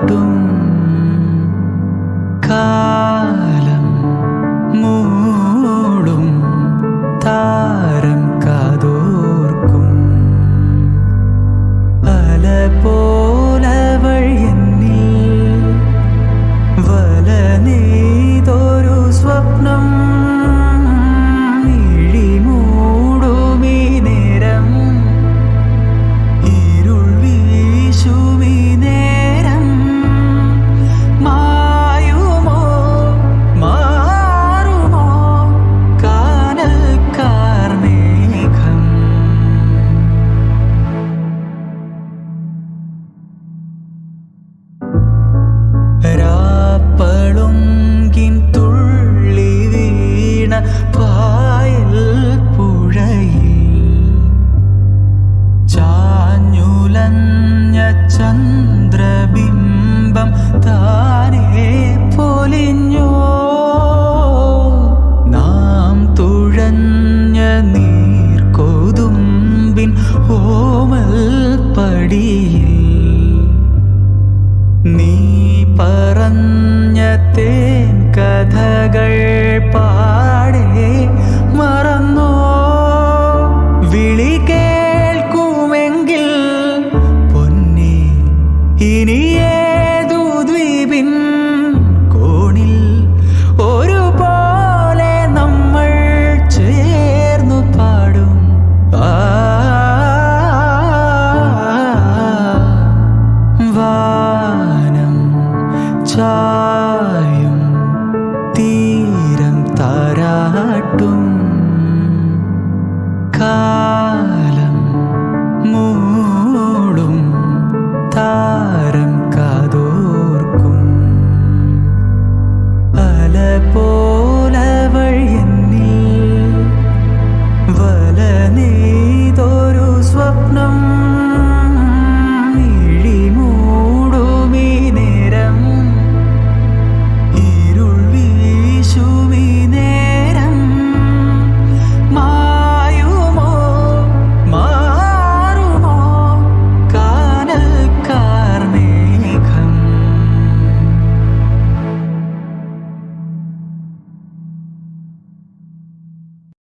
നീട്ടും കാലം മൂടും താരം കാതോർക്കും. പല പോലവൾ എന്നിൽ വല ഓമൽ പടിയിൽ നീ പറന്ന போலவள் என்னில் வலனே